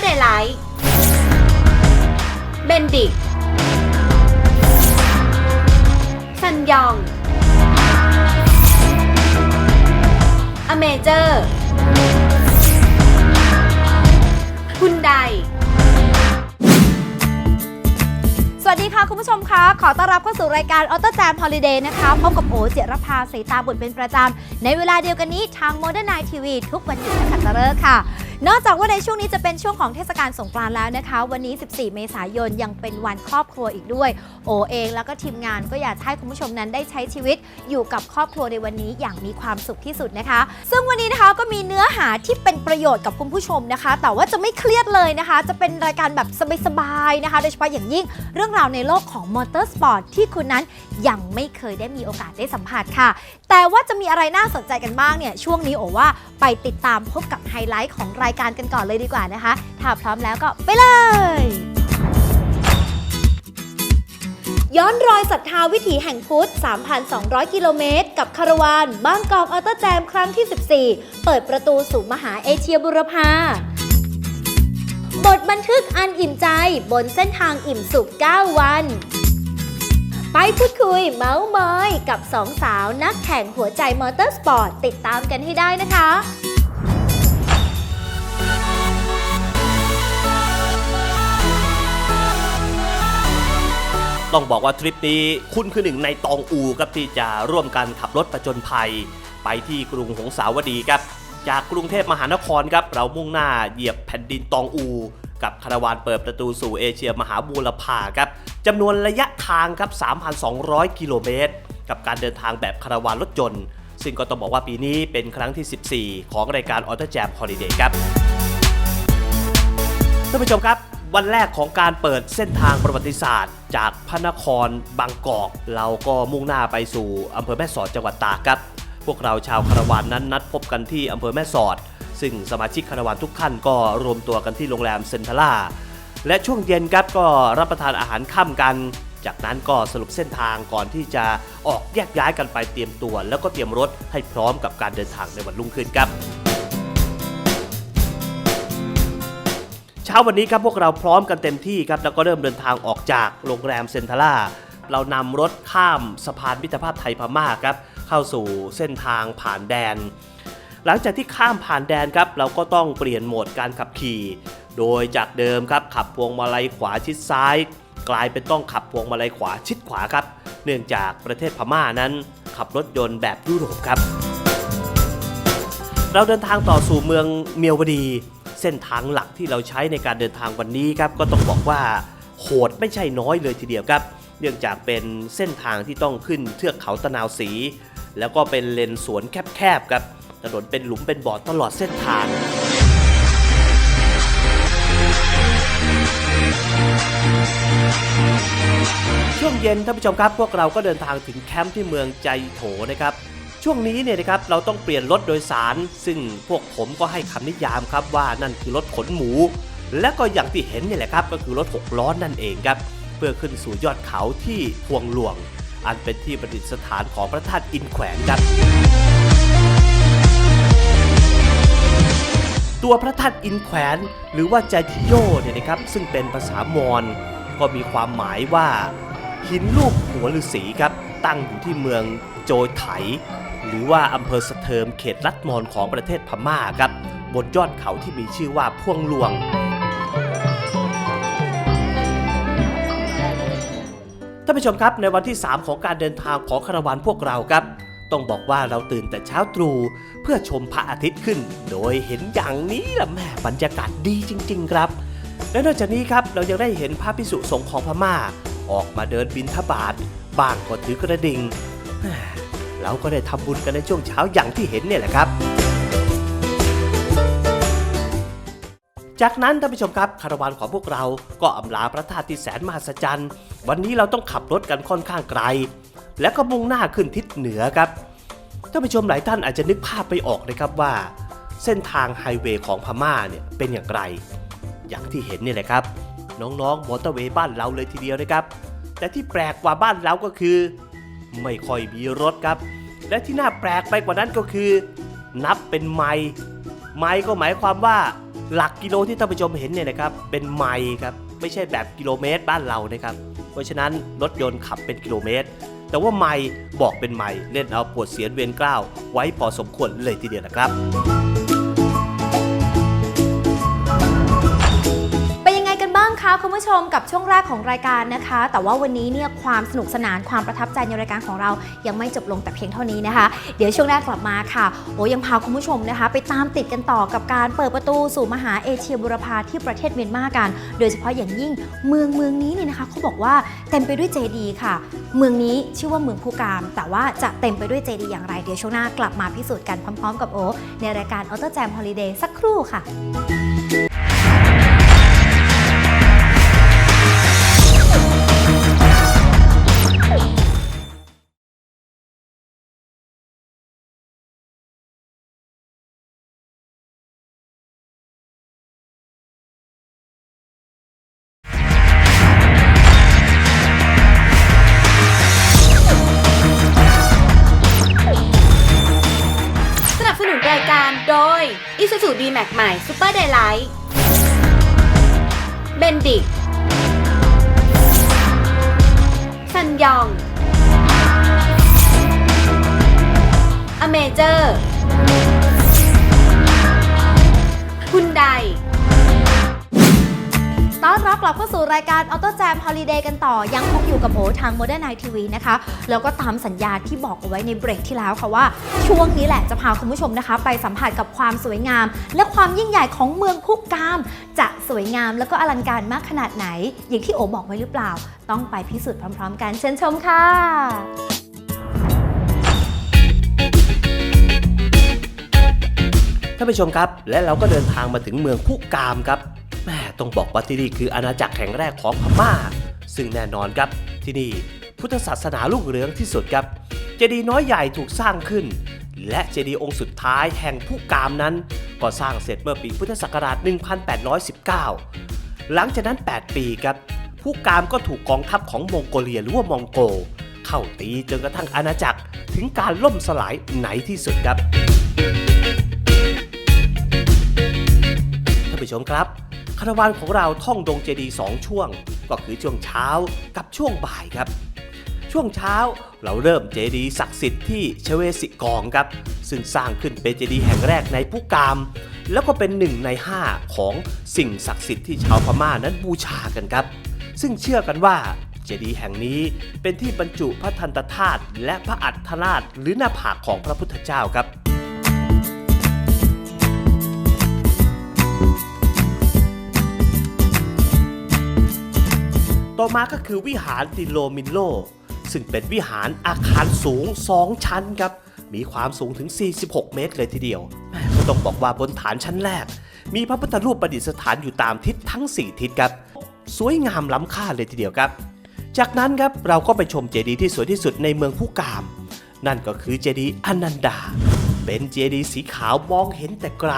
ใหม่ Super Daylight เบนดิกซันยอง อเมเจอร์ฮุนไดสวัสดีค่ะ คุณผู้ชมคะ ขอต้อนรับเข้าสู่รายการ Auto Jam Holiday นะคะ พบกับโอเจรภาสีตาบุญเป็นประจำ ในเวลาเดียวกันนี้ทาง Modern Night TV ทุกวันหยุดนักขัตฤกษ์ค่ะ นอกจากว่าในช่วงนี้จะเป็นช่วงของเทศกาลสงกรานต์แล้วนะคะ วันนี้ 14 เมษายนยังเป็นวันครอบครัวอีกด้วย โอเองแล้วก็ทีมงานก็อยากให้คุณผู้ชมนั้นได้ใช้ชีวิตอยู่กับครอบครัวในวันนี้อย่างมีความสุขที่สุดนะคะ ซึ่งวันนี้นะคะก็มีเนื้อหาที่เป็นประโยชน์กับคุณผู้ชมนะคะ แต่ว่าจะไม่เครียดเลยนะคะ จะเป็นรายการแบบสบายๆนะคะ โดยเฉพาะอย่างยิ่งเรื่องราวในโลกของมอเตอร์สปอร์ตที่คุณนั้นยังไม่เคยได้มีโอกาสได้สัมผัสค่ะ แต่ว่าจะมีอะไรน่าสนใจกันบ้างเนี่ยช่วงนี้โอว่าไปติดตามพบกับไฮไลท์ของรายการกันก่อนเลยดีกว่านะคะ ถ้าพร้อมแล้วก็ไปเลย ย้อนรอยศรัทธาวิถีแห่งพุทธ 3,200 กิโลเมตร กับคาราวานบ้างกองออโต้แจมครั้งที่ 14 เปิดประตูสู่มหาเอเชียบุรพาบทบันทึกอันอิ่มใจบนเส้นทางอิ่มสุข 9 วัน ไปพูดคุยเมาส์มอยกับสองสาวนักแข่งหัวใจมอเตอร์สปอร์ต ติดตามกันให้ได้นะคะ ต้องบอกว่าทริปนี้คุณคือหนึ่งในตองอูครับที่จะร่วมกันขับรถประจนภัย ไปที่กรุงหงสาวดีครับ จากกรุงเทพมหานครครับเรามุ่งหน้าเหยียบแผ่นดินตองอู กับคาราวานเปิดประตูสู่เอเชียมหาบูรพาครับจำนวนระยะทางครับ 3,200 กิโลเมตร กับการเดินทางแบบคาราวานรถยนต์ซึ่งก็ต้องบอกว่าปีนี้เป็นครั้งที่ 14 ของรายการออเ o อร์แจมฮอลิเดย์ครับท่านผู้ชมครับ วันแรกของการเปิดเส้นทางประวัติศาสตร์ จากพระนครบางกอก เราก็มุ่งหน้าไปสู่อำเภอแม่สอดจังหวัดตากครับ พวกเราชาวคารวานนั้นนัดพบกันที่อำเภอแม่สอด ซึ่งสมาชิกคารวานทุกท่านก็รวมตัวกันที่โรงแรมเซนทราและช่วงเย็นครับก็รับประทานอาหารค่ำกัน จากนั้นก็สรุปเส้นทางก่อนที่จะออกแยกย้ายกันไปเตรียมตัว แล้วก็เตรียมรถให้พร้อมกับการเดินทางในวันรุ่งขึ้นครับ เช้าวันนี้ครับพวกเราพร้อมกันเต็มที่ครับแล้วก็เริ่มเดินทางออกจากโรงแรมเซนทราเรานำรถข้ามสะพานมิตรภาพไทยพม่าครับเข้าสู่เส้นทางผ่านแดน หลังจากที่ข้ามผ่านแดนครับเราก็ต้องเปลี่ยนโหมดการขับขี่ โดยจากเดิมครับขับพวงมาลัยขวาชิดซ้าย กลายเป็นต้องขับพวงมาลัยขวาชิดขวาครับ เนื่องจากประเทศพม่านั้น ขับรถยนต์แบบยุโรปครับ เราเดินทางต่อสู่เมืองเมียวดี เส้นทางหลักที่เราใช้ในการเดินทางวันนี้ครับก็ต้องบอกว่าโหดไม่ใช่น้อยเลยทีเดียวครับ เนื่องจากเป็นเส้นทางที่ต้องขึ้นเทือกเขาตะนาวสี แล้วก็เป็นเลนสวนแคบๆครับถนนเป็นหลุมเป็นบ่อตลอดเส้นทางช่วงเย็นท่านผู้ชมครับ พวกเราก็เดินทางถึงแคมป์ที่เมืองใจโถนะครับ ช่วงนี้เนี่ยนะครับเราต้องเปลี่ยนรถโดยสาร ซึ่งพวกผมก็ให้คำนิยามครับว่านั่นคือรถขนหมู และก็อย่างที่เห็นนี่แหละครับก็คือรถหกล้อนั่นเองครับ เพื่อขึ้นสู่ยอดเขาที่พวงหลวง อันเป็นที่ประดิษฐานของพระธาตุอินแขวนครับตัวพระธาตุอินแขวนหรือว่าจาจิโยเนี่ยนะครับซึ่งเป็นภาษามอญก็มีความหมายว่า หินรูปหัวฤาษีครับตั้งอยู่ที่เมืองโจยไถ หรือว่าอำเภอสะเทิมเขตรัฐมอนของประเทศพม่าครับบนยอดเขาที่มีชื่อว่าพ่วงหลวง ท่านผู้ชมครับในวันที่ 3 ของการเดินทางของคาราวานพวกเราครับ ต้องบอกว่าเราตื่นแต่เช้าตรู่เพื่อชมพระอาทิตย์ขึ้น โดยเห็นอย่างนี้ละแม่บรรยากาศดีจริง ๆ ครับ และนอกจากนี้ครับเรายังได้เห็นพระพิสุสงฆ์ของพม่า ออกมาเดินบินทบาทบ้างก็ถือกระดิ่ง เราก็ได้ทำบุญกันในช่วงเช้าอย่างที่เห็นเนี่ยแหละครับ จากนั้นท่านผู้ชมครับคาราวานของพวกเราก็อำลาพระธาตุที่แสนมหัศจรรย์ วันนี้เราต้องขับรถกันค่อนข้างไกล และก็มุ่งหน้าขึ้นทิศเหนือครับท่านผู้ชมหลายท่านอาจจะนึกภาพไปออกนะครับว่า เส้นทางไฮเวย์ของพม่าเนี่ยเป็นอย่างไร อย่างที่เห็นนี่แหละครับ น้องๆมอเตอร์เวย์บ้านเราเลยทีเดียวนะครับ แต่ที่แปลกกว่าบ้านเราก็คือ ไม่ค่อยมีรถครับ และที่น่าแปลกไปกว่านั้นก็คือ นับเป็นไมล์ไมล์ก็หมายความว่าหลักกิโลที่ท่านผู้ชมเห็นเนี่ยนะครับเป็นไมล์ครับไม่ใช่แบบกิโลเมตรบ้านเรานะครับ เพราะฉะนั้นรถยนต์ขับเป็นกิโลเมตร แต่ว่าไมล์บอกเป็นไมล์เล่นเอาปวดเสียนเวียนกล้าวไว้พอสมควรเลยทีเดียวนะครับ คะคุณผู้ชมกับช่วงแรกของรายการนะคะ แต่ว่าวันนี้เนี่ยความสนุกสนานความประทับใจในรายการของเรายังไม่จบลงแต่เพียงเท่านี้นะคะ เดี๋ยวช่วงแรกกลับมาค่ะโอ้ยังพาคุณผู้ชมนะคะ ไปตามติดกันต่อกับการเปิดประตูสู่มหาเอเชียบุรพาที่ประเทศเมียนมากัน โดยเฉพาะอย่างยิ่งเมืองเมืองนี้เนี่ยนะคะเขาบอกว่าเต็มไปด้วยเจดีย์ค่ะ เมืองนี้ชื่อว่าเมืองภูกาม แต่ว่าจะเต็มไปด้วยเจดีย์อย่างไรเดี๋ยวช่วงหน้ากลับมาพิสูจน์กันพร้อมๆ กับโอในรายการออโต้แจมฮอลิเดย์สักครู่ค่ะ Isuzu D-Max ใหม่ Super Daylight เบนดิกซันยอง อเมเจอร์คุณได ต้อนรับกลับเข้าสู่รายการ Auto Jam Holiday กันต่อ ยังคงอยู่กับโอทาง Modern Night TV นะคะ แล้วก็ตามสัญญาที่บอกเอาไว้ในเบรกที่แล้วค่ะว่า ช่วงนี้แหละจะพาคุณผู้ชมนะคะ ไปสัมผัสกับความสวยงาม และความยิ่งใหญ่ของเมืองพุกกาม จะสวยงามแล้วก็อลังการมากขนาดไหน อย่างที่โอบอกไว้หรือเปล่า ต้องไปพิสูจน์พร้อม ๆ กันเชิญชมค่ะท่านผู้ชมครับ และเราก็เดินทางมาถึงเมืองพุกามครับ ต้องบอกว่าที่นี่คืออาณาจักรแห่งแรกของพม่า ซึ่งแน่นอนครับที่นี่พุทธศาสนารุ่งเรืองที่สุดครับ เจดีย์น้อยใหญ่ถูกสร้างขึ้น และเจดีย์องค์สุดท้ายแห่งพุกามนั้น ก็สร้างเสร็จเมื่อปีพุทธศักราช 1819 หลังจากนั้น 8 ปีครับพุกามก็ถูกกองทัพของมองโกเลียหรือว่ามองโก เข้าตีจนกระทั่งอาณาจักรถึงการล่มสลายไหนที่สุดครับท่านผู้ชมครับ คาราวานของเราท่องดงเจดีย์สองช่วง ก็คือช่วงเช้ากับช่วงบ่ายครับ ช่วงเช้าเราเริ่มเจดีย์ศักดิ์สิทธิ์ที่เชเวสิกองครับ ซึ่งสร้างขึ้นเป็นเจดีย์แห่งแรกในพุกาม แล้วก็เป็นหนึ่งในห้าของสิ่งศักดิ์สิทธิ์ที่ชาวพม่านั้นบูชากันครับ ซึ่งเชื่อกันว่าเจดีย์แห่งนี้เป็นที่บรรจุพระทันตธาตุและพระอัฏฐราชหรือหน้าผากของพระพุทธเจ้าครับ ต่อมาก็คือวิหารติโลมินโล ซึ่งเป็นวิหารอาคารสูง 2 ชั้นครับ มีความสูงถึง 46 เมตรเลยทีเดียวแม่ก็ต้องบอกว่าบนฐานชั้นแรก มีพระพุทธรูปประดิษฐานอยู่ตามทิศทั้ง 4 ทิศครับ สวยงามล้ำค่าเลยทีเดียวครับ จากนั้นครับเราก็ไปชมเจดีย์ที่สวยที่สุดในเมืองผู้กาม นั่นก็คือเจดีย์อนันดา เป็นเจดีย์สีขาวมองเห็นแต่ไกล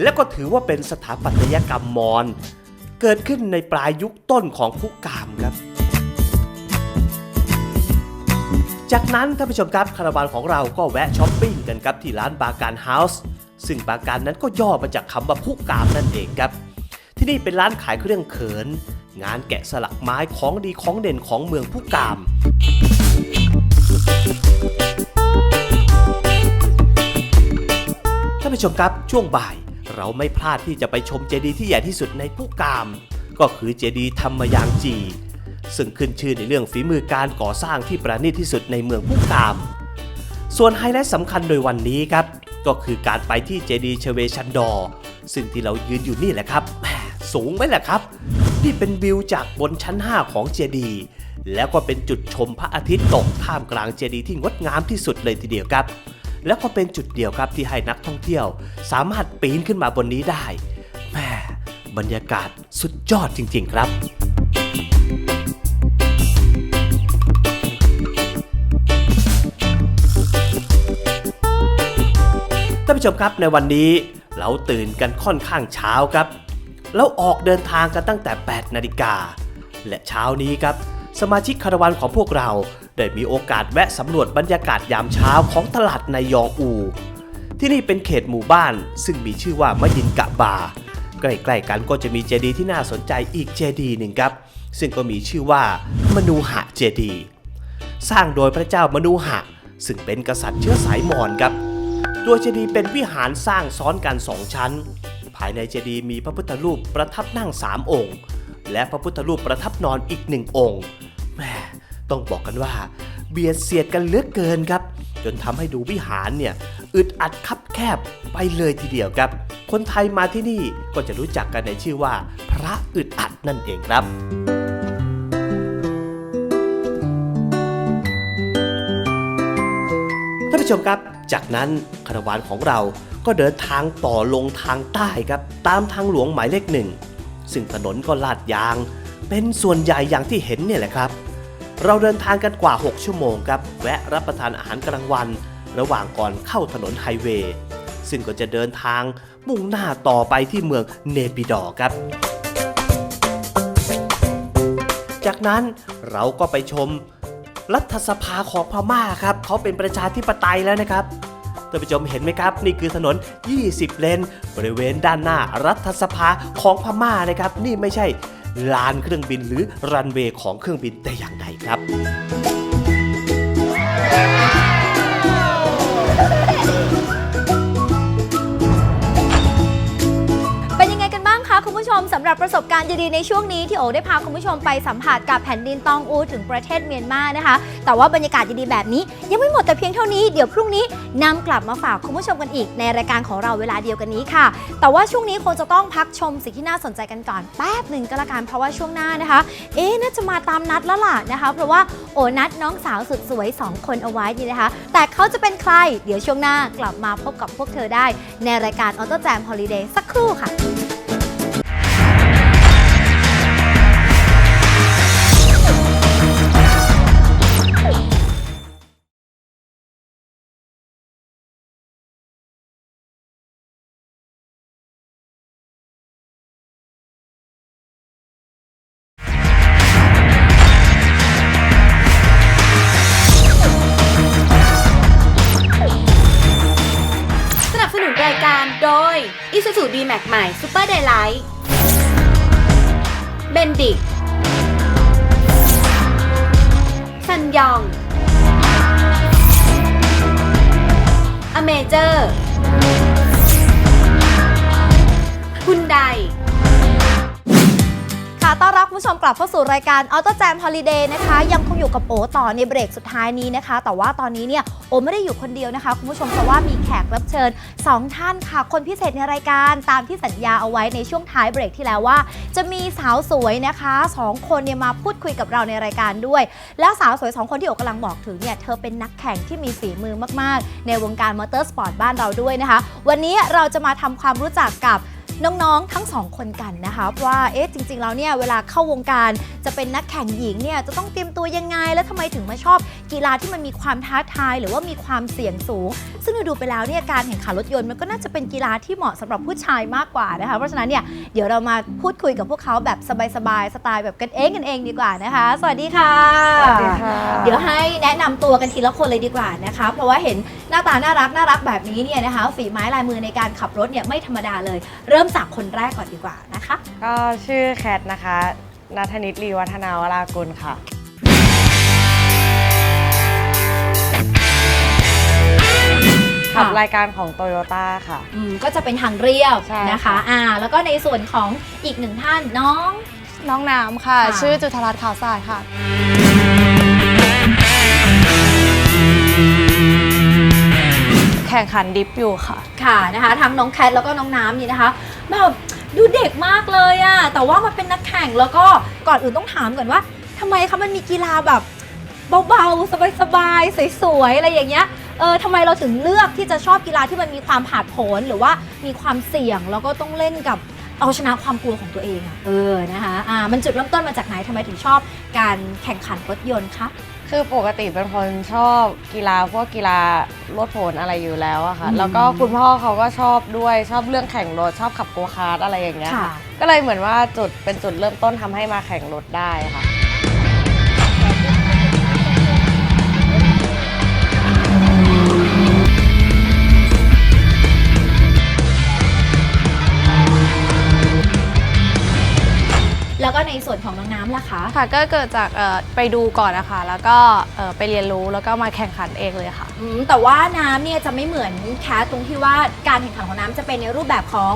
และก็ถือว่าเป็นสถาปัตยกรรมมอญ เกิดขึ้นในปลายยุคต้นของพุกกามครับ จากนั้นท่านผู้ชมครับคาราวานของเราก็แวะช้อปปิ้งกันครับที่ร้านบาการเฮาส์ซึ่งบาการนั้นก็ย่อมาจากคำว่าพุกามนั่นเองครับ ที่นี่เป็นร้านขายเครื่องเขิน งานแกะสลักไม้ของดีของเด่นของเมืองพุกามท่านผู้ชมครับช่วงบ่าย เราไม่พลาดที่จะไปชมเจดีย์ที่ใหญ่ที่สุดในผู้กาม ก็คือเจดีย์ธรรมยางจี ซึ่งขึ้นชื่อในเรื่องฝีมือการก่อสร้างที่ประณีตที่สุดในเมืองผู้กาม ส่วนไฮไลท์สำคัญโดยวันนี้ครับ ก็คือการไปที่เจดีย์เชเวชันดอ ซึ่งที่เรายืนอยู่นี่แหละครับ สูงไหมล่ะครับ นี่เป็นวิวจากบนชั้น 5 ของเจดีย์แล้วก็เป็นจุดชมพระอาทิตย์ตกท่ามกลางเจดีย์ที่งดงามที่สุดเลยทีเดียวครับ แล้วก็เป็นจุดเดียวครับที่ให้นักท่องเที่ยว สามารถปีนขึ้นมาบนนี้ได้แม่บรรยากาศสุดยอดจริง ๆ ครับท่านผู้ชมครับในวันนี้เราตื่นกันค่อนข้างเช้าครับแล้วออกเดินทางกันตั้งแต่ 8 นาฬิกา และเช้านี้ครับ สมาชิกคาราวานของพวกเรา ได้มีโอกาสแวะสำรวจบรรยากาศยามเช้าของตลาดในยองอู ที่นี่เป็นเขตหมู่บ้าน ซึ่งมีชื่อว่ามะยินกะบา ใกล้ๆกันก็จะมีเจดีย์ที่น่าสนใจอีกเจดีย์หนึ่งครับ ซึ่งก็มีชื่อว่ามนูหะเจดีย์สร้างโดยพระเจ้ามนูหะ ซึ่งเป็นกษัตริย์เชื้อสายมอญครับ ตัวเจดีย์เป็นวิหารสร้างซ้อนกันสองชั้น ภายในเจดีย์มีพระพุทธรูปประทับนั่งสามองค์ และพระพุทธรูปประทับนอนอีกหนึ่งองค์ ต้องบอกกันว่า เบียดเสียดกันเหลือเกินครับ จนทำให้ดูวิหารเนี่ยอึดอัดคับแคบไปเลยทีเดียวครับ คนไทยมาที่นี่ก็จะรู้จักกันในชื่อว่า พระอึดอัดนั่นเองครับท่านผู้ชมครับ จากนั้นคาราวานของเราก็เดินทางต่อลงทางใต้ครับ ตามทางหลวงหมายเลขหนึ่งซึ่งถนนก็ลาดยาง เป็นส่วนใหญ่อย่างที่เห็นเนี่ยแหละครับ เราเดินทางกันกว่า 6 ชั่วโมงครับ แวะรับประทานอาหารกลางวัน ระหว่างก่อนเข้าถนนไฮเวย์ ซึ่งก็จะเดินทางมุ่งหน้าต่อไปที่เมืองเนปิดอครับ จากนั้นเราก็ไปชมรัฐสภาของพม่าครับ เขาเป็นประชาธิปไตยแล้วนะครับท่านผู้ชมเห็นไหมครับ นี่คือถนน 20 เลน บริเวณด้านหน้ารัฐสภาของพม่านะครับ นี่ไม่ใช่ ลานเครื่องบินหรือรันเวย์ของเครื่องบินแต่อย่างใดครับ ดีๆในช่วงนี้ที่โอได้พาคุณผู้ชมไปสัมผัสกับแผ่นดินตองอูถึงประเทศเมียนมานะคะ แต่ว่าบรรยากาศดีๆแบบนี้ ยังไม่หมดแต่เพียงเท่านี้เดี๋ยวพรุ่งนี้นำกลับมาฝากคุณผู้ชมกันอีก ในรายการของเราเวลาเดียวกันนี้ค่ะ แต่ว่าช่วงนี้คงจะต้องพักชมสิ่งที่น่าสนใจกันก่อนแป๊บหนึ่งก็แล้วกันเพราะว่าช่วงหน้านะคะ เอ๊น่าจะมาตามนัดแล้วล่ะนะคะ เพราะว่าโอนัดน้องสาวสุดสวยสองคนเอาไว้นี่นะคะ แต่เขาจะเป็นใคร เดี๋ยวช่วงหน้ากลับมาพบกับพวกเธอได้ ในรายการออโต้แจมฮอลิเดย์สักครู่ค่ะ กใหม่ซูเปอร์เดไลท์เบนดิกซันยอง อเมเจอร์คุนได ต้อนรับคุณผู้ชมกลับเข้าสู่รายการ Auto Jam Holiday นะคะ ยังคงอยู่กับโอต่อในเบรกสุดท้ายนี้นะคะ แต่ว่าตอนนี้เนี่ยโอไม่ได้อยู่คนเดียวนะคะ คุณผู้ชมเพราะว่ามีแขกรับเชิญ 2 ท่านค่ะ คนพิเศษในรายการตามที่สัญญาเอาไว้ในช่วงท้ายเบรกที่แล้วว่า จะมีสาวสวยนะคะ 2 คนเนี่ยมาพูดคุยกับเราในรายการด้วย แล้วสาวสวย 2 คนที่โอกำลังบอกถึงเนี่ยเธอเป็นนักแข่งที่มีฝีมือมาก ๆ ในวงการมอเตอร์สปอร์ตบ้านเราด้วยนะคะ วันนี้เราจะมาทำความรู้จักกับ น้องๆ ทั้งสองคนกันนะคะว่าเอ๊ะจริง ๆ แล้วเนี่ยเวลาเข้าวงการจะเป็นนักแข่งหญิงเนี่ยจะต้องเตรียมตัวยังไง แล้วทำไมถึงมาชอบกีฬาที่มันมีความท้าทาย หรือว่ามีความเสี่ยงสูง ซึ่งดูๆไปแล้วเนี่ยการแข่งขันรถยนต์มันก็น่าจะเป็นกีฬาที่เหมาะสำหรับผู้ชายมากกว่านะคะเพราะฉะนั้นเนี่ยเดี๋ยวเรามาพูดคุยกับพวกเขาแบบสบายๆสไตล์แบบกันเองกันเองดีกว่านะคะ สวัสดีค่ะสวัสดีค่ะเดี๋ยวให้แนะนำตัวกันทีละคนเลยดีกว่านะคะ เพราะว่าเห็นหน้าตาน่ารักน่ารักแบบนี้เนี่ยนะคะฝีไม้ลายมือในการขับรถเนี่ยไม่ธรรมดาเลย เริ่มจากคนแรกก่อนดีกว่านะคะ ก็ชื่อแคทนะคะนัทนิตลีวัฒนาวรากุลค่ะ ขับรายการของโตโยต้าค่ะ อืมก็จะเป็นทางเรียบใช่นะคะ ค่ะ อ่า แล้วก็ในส่วนของอีกหนึ่งท่านน้อง น้องน้ำค่ะ ค่ะ ชื่อจุธารัตน์ขาวสะอาดค่ะแข่งขันดิฟอยู่ค่ะ ค่ะนะคะทั้งน้องแคทแล้วก็น้องน้ำนี่นะคะแบบดูเด็กมากเลยอะแต่ว่ามาเป็นนักแข่งแล้วก็ก่อนอื่นต้องถามก่อนว่าทำไมคะมันมีกีฬาแบบเบาๆ สบายๆ สวยๆ อะไรอย่างเงี้ย เออทำไมเราถึงเลือกที่จะชอบกีฬาที่มันมีความผาดโผนหรือว่ามีความเสี่ยงแล้วก็ต้องเล่นกับเอาชนะความกลัวของตัวเองอะเออนะคะ อ่า มันจุดเริ่มต้นมาจากไหนทำไมถึงชอบการแข่งขันรถยนต์คะ คือปกติเป็นคนชอบกีฬาพวกกีฬารถโผนอะไรอยู่แล้วอะค่ะอืมแล้วก็คุณพ่อเขาก็ชอบด้วยชอบเรื่องแข่งรถชอบขับโกคาร์ดอะไรอย่างเงี้ยค่ะค่ะก็เลยเหมือนว่าจุดเป็นจุดเริ่มต้นทำให้มาแข่งรถได้ค่ะ ในส่วนของน้องน้ำล่ะคะค่ะก็เกิดจากเอ่อไปดูก่อนนะคะแล้วก็เอ่อไปเรียนรู้แล้วก็มาแข่งขันเองเลยค่ะ อืมแต่ว่าน้ำเนี่ยจะไม่เหมือนแคสตรงที่ว่าการแข่งขันของน้ำจะเป็นในรูปแบบของ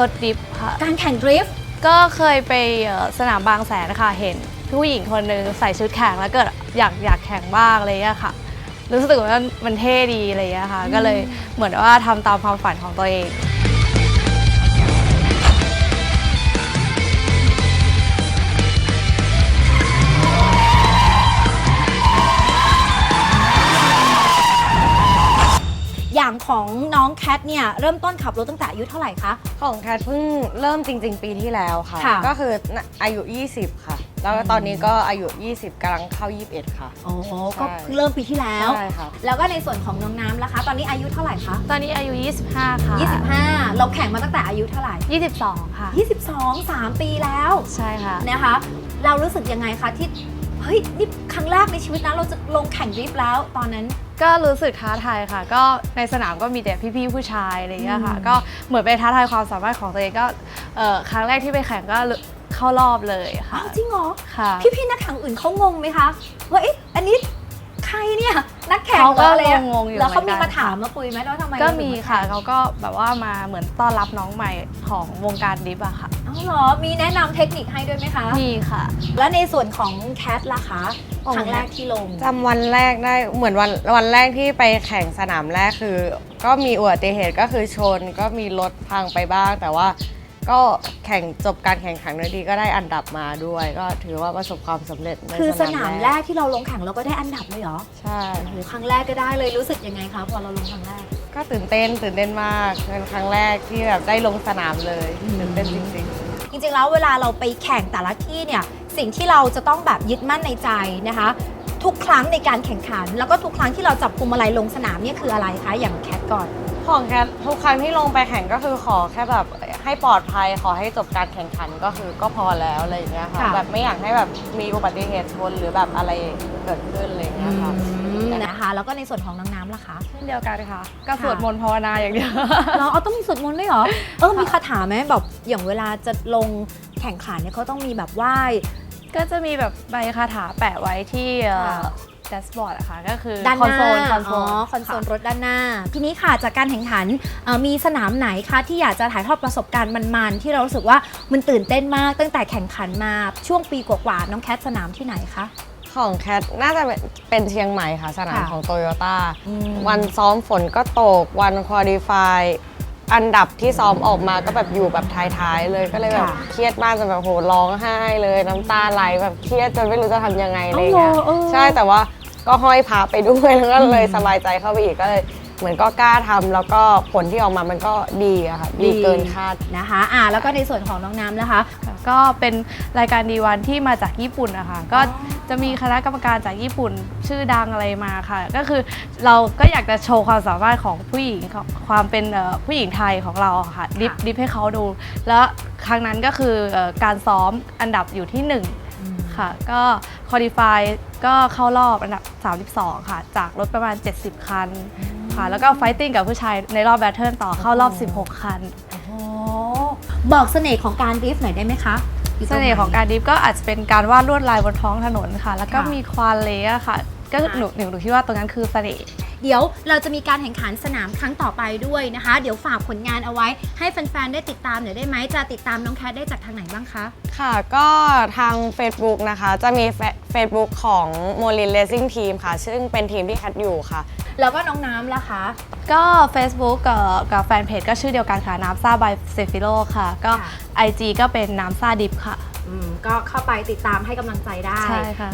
รถดริฟต์ค่ะ การแข่งดริฟต์ก็เคยไปเอ่อสนามบางแสนนะคะเห็นผู้หญิงคนหนึ่งใส่ชุดแข่งแล้วเกิดอยากอยากแข่งบ้างอะไรเงี้ยค่ะ รู้สึกว่ามันเท่ดีอะไรเงี้ยค่ะ ก็เลยเหมือนว่าทำตามความฝันของตัวเอง อย่างของน้องแคทเนี่ยเริ่มต้นขับรถตั้งแต่อายุเท่าไหร่คะ ของแคทเพิ่งเริ่มจริง ๆ ปีที่แล้วค่ะ ค่ะ ก็คืออายุ 20 ค่ะ แล้วก็ตอนนี้ก็อายุ 20กำลังเข้า 21 ค่ะโอ้ก็ใช่เพิ่งเริ่มปีที่แล้ว ใช่ค่ะ แล้วก็ในส่วนของน้องน้ำล่ะคะ ตอนนี้อายุเท่าไหร่คะ ตอนนี้อายุ 25 ค่ะ25 เราแข่งมาตั้งแต่อายุเท่าไหร่ 22 ค่ะ 22 3 ปีแล้วใช่ค่ะ นะคะ เรารู้สึกยังไงคะที่ เฮ้ยนี่ครั้งแรกในชีวิตนะเราจะลงแข่งดริฟต์แล้วตอนนั้น ก็รู้สึกท้าทายค่ะ ก็ในสนามก็มีแต่พี่ๆผู้ชายอะไรอย่างเงี้ยค่ะอืมก็เหมือนไปท้าทายความสามารถของตัวเองก็เอ่อครั้งแรกที่ไปแข่งก็เข้ารอบเลยค่ะ อ้าวจริงเหรอ ค่ะ พี่ๆนักแข่งอื่นเขางงไหมคะว่าเอ๊ะอันนี้ใครเนี่ย นักแข่งเขาก็หรออะไรอะงงๆอยู่แล้วเขาเหมืมีอนกันมาถามมาคุยไหมว่าทำไมก็เราถึงมีแข่งค่ะเขาก็แบบว่ามาเหมือนต้อนรับน้องใหม่ของวงการดิฟอะค่ะอ๋อเหรอมีแนะนำเทคนิคให้ด้วยไหมคะ มีค่ะ แล้วในส่วนของแคทล่ะคะของครั้งแรกที่ลง จำวันแรกได้เหมือนวันวันแรกที่ไปแข่งสนามแรกคือ ก็มีอุบัติเหตุก็คือชนก็มีรถพังไปบ้าง แต่ว่า ก็แข่งจบการแข่งขันด้วยดีก็ได้อันดับมาด้วย ก็ถือว่าประสบความสำเร็จในคือสนามแรกที่เราลงแข่งเราก็ได้อันดับเลยเหรอใช่โอ้โหครั้งแรกก็ได้เลยรู้สึกยังไงคะพอเราลงครั้งแรก ก็ตื่นเต้นตื่นเต้นมากเป็นครั้งแรกที่แบบได้ลงสนามเลยตื่นเต้นจริงจริงๆแล้วเวลาเราไปแข่งแต่ละที่เนี่ยสิ่งที่เราจะต้องแบบยึดมั่นในใจนะคะ ทุกครั้งในการแข่งขัน แล้วก็ทุกครั้งที่เราจับพวงมาลัยลงสนามเนี่ยคืออะไรคะอย่างแคทก่อนๆ ของแคททุกครั้งที่ลงไปแข่งก็คือขอแค่แบบให้ปลอดภัยขอให้จบการแข่งขันก็คือก็พอแล้วอะไรอย่างเงี้ยค่ะค่ะ แบบไม่อยากให้แบบมีอุบัติเหตุชนหรือแบบอะไรเกิดขึ้นอะไรอย่างเงี้ยค่ะ นะคะ แล้วก็ในส่วนของน้องน้ำล่ะคะ เช่นเดียวกันค่ะ ก็สวดมนต์ภาวนาอย่างเดียว เราเอาต้องมีสวดมนต์ด้วยเหรอ เออ มีคาถาไหมแบบอย่างเวลาจะลงแข่งขันเนี่ยเขาต้องมีแบบไหว้ ก็จะมีแบบใบคาถาแปะไว้ที่ค่ะ แดชบอร์ดอะค่ะก็คือด้านคอนหโซน้าลคอนโซอ๋อลคอนโซลรถด้านหน้า ทีนี้ค่ะจากการแข่งขันเอ่อมีสนามไหนคะที่อยากจะถ่ายทอดประสบการณ์มันๆที่เรารู้สึกว่ามันตื่นเต้นมาก ตั้งแต่แข่งขันมาช่วงปีกว่าๆน้องแคทสนามที่ไหนคะ ของแคทน่าจะเป็นเป็นเชียงใหม่ค่ะ สนามค่ะ ของโตโยต้าอืมวันซ้อมฝนก็ตก วันควอดีฟาย อันดับที่ซ้อมออกมาก็แบบอยู่แบบท้ายๆเลยก็เลยแบบค่ะเครียดมากจนแบบโหร้องไห้เลยน้ำตาไหลแบบเครียดจนไม่รู้จะทำยังไงอะไรเงี้ยเอาเหรอเออ ใช่แต่ว่าก็ห้อยพาไปด้วยแล้วก็เลยอืมสบายใจเข้าไปอีกก็เลย เหมือนก็กล้าทำแล้วก็ผลที่ออกมามันก็ดีอะค่ะดีเกินคาด นะคะอ่าแล้วก็ในส่วนของน้องน้ำนะคะค่ะก็เป็นรายการดีวันที่มาจากญี่ปุ่นนะคะก็จะมีคณะกรรมการจากญี่ปุ่นชื่อดังอะไรมาค่ะ ก็คือเราก็อยากจะโชว์ความสามารถของผู้หญิงของความเป็นเอ่อผู้หญิงไทยของเราอะค่ะดิฟดิฟให้เขาดู แล้วครั้งนั้นก็คือเอ่อการซ้อมอันดับอยู่ที่1 ค่ะ ก็คอ l ิฟายก็เข้ารอบอันดับ 32 ค่ะ จากรถประมาณ 70 คันค่ะ แล้วก็ไฟติ้งกับผู้ชายในรอบแบทเทิลต่อเข้ารอบ 16 คัน โอ้โหบอกเสน่ห์ของการดริฟต์หน่อยได้ไหมคะยู่ตเสรงไห น่ห์ของการดิฟก็อาจจะเป็นการวาดลวดลายบนท้องถนนค่ะ แล้วก็ค่ะมีควานเลอะค่ะ ก็ค่ะ หนูหนูหนูคิดว่าตรงนั้นคือเสน่ห์ เดี๋ยวเราจะมีการแข่งขันสนามครั้งต่อไปด้วยนะคะ เดี๋ยวฝากผลงานเอาไว้ ให้แฟนๆ ได้ติดตามหน่อยได้ไหมจะติดตามน้องแคทได้จากทางไหนบ้างคะ ค่ะ ก็ทาง Facebook นะคะ จะมี Facebook ของ m o l i n Racing Team ค่ะ ซึ่งเป็นทีมที่แคทอยู่ค่ะ แล้วก็น้องน้ำล่ะคะ ก็ Facebook กับกับแฟนเพจก็ชื่อเดียวกันค่ะ น้ำซ่าบายเซฟิโลค่ะ ก็ค่ะ IG ก็เป็นน้ำซ่าดิฟค่ะ อืมก็เข้าไปติดตามให้กำลังใจได้ ใช่ค่ะ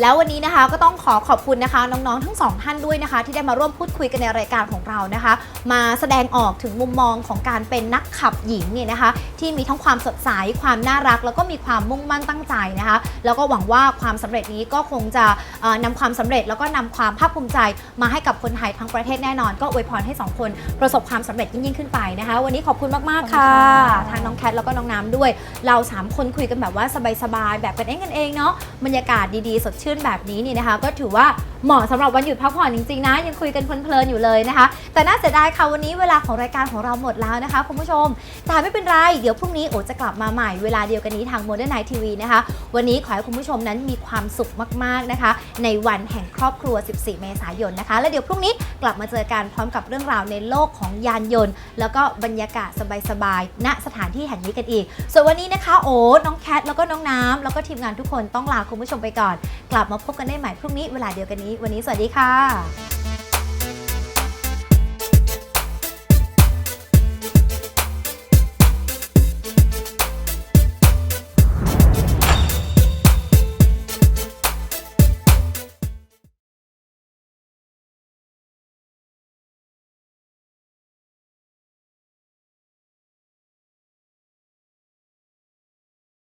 แล้ววันนี้นะคะก็ต้องขอขอบคุณนะคะน้องๆ ทั้งสองท่านด้วยนะคะ ที่ได้มาร่วมพูดคุยกันในรายการของเรานะคะ มาแสดงออกถึงมุมมองของการเป็นนักขับหญิงเนี่ยนะคะ ที่มีทั้งความสดใสความน่ารัก แล้วก็มีความมุ่งมั่นตั้งใจนะคะ แล้วก็หวังว่าความสำเร็จนี้ก็คงจะเอ่อนำความสำเร็จแล้วก็นำความภาคภูมิใจ มาให้กับคนไทยทั้งประเทศแน่นอน ก็อวยพรให้สองคนประสบความสำเร็จยิ่งๆขึ้นไปนะคะ วันนี้ขอบคุณมากๆค่ะขอบคุณค่ะทางน้องแคทแล้วก็น้องน้ำด้วย เราสามคนคุยกันแบบว่าสบายๆแบบกันเองกันเองเนาะบรรยากาศดีๆสดชื่นแบบนี้นี่นะคะ ก็ถือว่าเหมาะสำหรับวันหยุดพักผ่อนจริงๆนะ ยังคุยกันเพลินๆอยู่เลยนะคะ แต่น่าเสียดายค่ะวันนี้เวลาของรายการของเราหมดแล้วนะคะคุณผู้ชม แต่ไม่เป็นไรเดี๋ยวพรุ่งนี้โอจะกลับมาใหม่เวลาเดียวกันนี้ทาง Modern Night TV นะคะ วันนี้ขอให้คุณผู้ชมนั้นมีความสุขมากๆนะคะ ในวันแห่งครอบครัว 14 เมษายนนะคะ และเดี๋ยวพรุ่งนี้กลับมาเจอกันพร้อมกับเรื่องราวในโลกของยานยนต์ แล้วก็บรรยากาศสบายๆณสถานที่แห่งนี้กันอีก ส่วนวันนี้นะคะโอ้น้องแคทแล้วก็น้องน้ำแล้วก็ทีมงานทุกคนต้องลาคุณผู้ชมไปก่อนกลับมาพบกันได้ใหม่พรุ่งนี้เวลาเดียวกันนี้ วันนี้สวัสดีค่ะ